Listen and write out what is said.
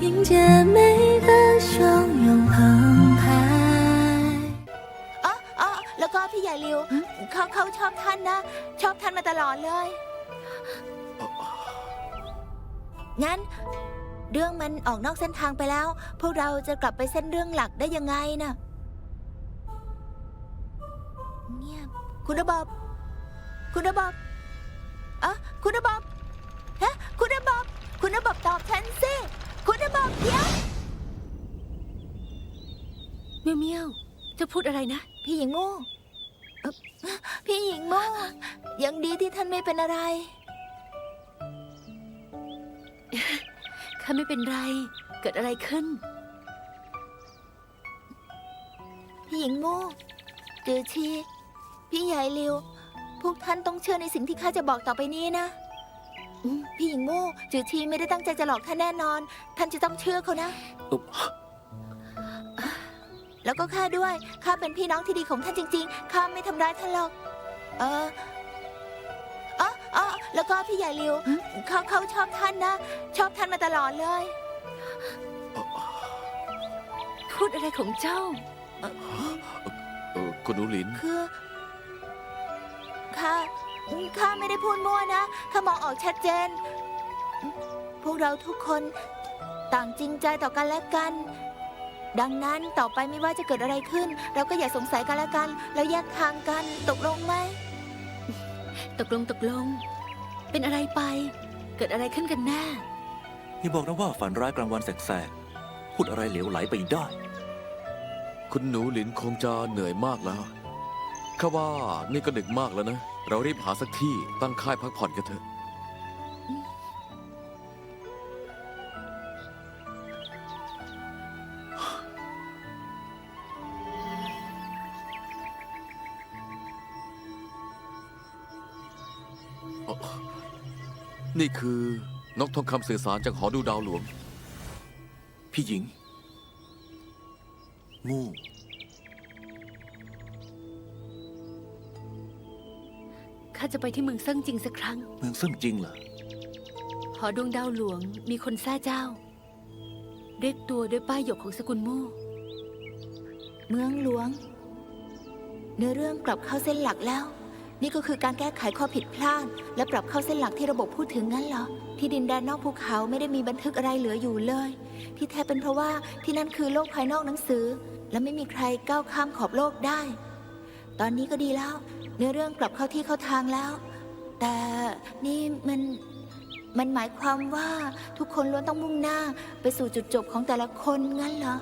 迎接每个汹涌澎湃。 อ๋ออ๋อแล้วก็พี่ใหญ่ริวเขาเขาชอบท่านนะ ชอบท่านมาตลอดเลย งั้น เรื่องมันออกนอกเส้นทางไปแล้ว พวกเราจะกลับไปเส้นเรื่องหลักได้ยังไงนะเงียบ คุณระบบ คุณระบบอ่ะคุณระบบฮะคุณระบบ คุณระบบตอบฉันสิ คุณระบบเดี๋ยวเมียวเมียวจะพูดอะไรนะ พี่หญิงโม่เอ่อพี่หญิงโม่ยังดีที่ท่านไม่เป็นอะไร ข้าไม่เป็นไร เกิดอะไรขึ้น พี่หญิงโม่จือชี พี่ใหญ่ริว พวกท่านต้องเชื่อในสิ่งที่ข้าจะบอกต่อไปนี้นะ อืมพี่หญิงโม่จือชีไม่ได้ตั้งใจจะหลอกท่านแน่นอน ท่านจะต้องเชื่อเขานะ อุ๊บ แล้วก็ข้าด้วย ข้าเป็นพี่น้องที่ดีของท่านจริง ๆ ข้าไม่ทำร้ายท่านหรอก เอออ๋ออ๋อแล้วก็พี่ใหญ่ริวหืมเขาเขาชอบท่านนะ ชอบท่านมาตลอดเลย พูดอะไรของเจ้า เออคุณหนูหลิน คือ ข้าข้าไม่ได้พูดมั่วนะ ข้ามองออกชัดเจน พวกเราทุกคนต่างจริงใจต่อกันและกัน ดังนั้นต่อไปไม่ว่าจะเกิดอะไรขึ้น เราก็อย่าสงสัยกันและกัน แล้วแยกทางกัน ตกลงไหม ตกลงตกลง เป็นอะไรไป เกิดอะไรขึ้นกันแน่อย่าบอกนะว่าฝันร้ายกลางวันแสกๆ พูดอะไรเหลวไหลไปได้ คุณหนูหลินคงจะเหนื่อยมากแล้วข้าว่านี่ก็ดึกมากแล้วนะ เรารีบหาสักที่ตั้งค่ายพักผ่อนกันเถอะ นี่คือนกทองคำสื่อสารจากหอดูดาวหลวง พี่หญิง งู ข้าจะไปที่เมืองเซิ่งจริงสักครั้ง เมืองซึ่งจริงเหรอ หอดวงดาวหลวงมีคนแท้เจ้า เรียกตัวด้วยป้ายหยกของสกุลมู่เมืองหลวง เนื้อเรื่องกลับเข้าเส้นหลักแล้ว นี่ก็คือการแก้ไขข้อผิดพลาด และปรับเข้าเส้นหลักที่ระบบพูดถึงงั้นเหรอ ที่ดินแดนนอกภูเขาไม่ได้มีบันทึกอะไรเหลืออยู่เลย ที่แท้เป็นเพราะว่าที่นั่นคือโลกภายนอกหนังสือ และไม่มีใครก้าวข้ามขอบโลกได้ ตอนนี้ก็ดีแล้ว เนื้อเรื่องกลับเข้าที่เข้าทางแล้ว แต่นี่มันมันหมายความว่าทุกคนล้วนต้องมุ่งหน้าไปสู่จุดจบของแต่ละคนงั้นเหรอ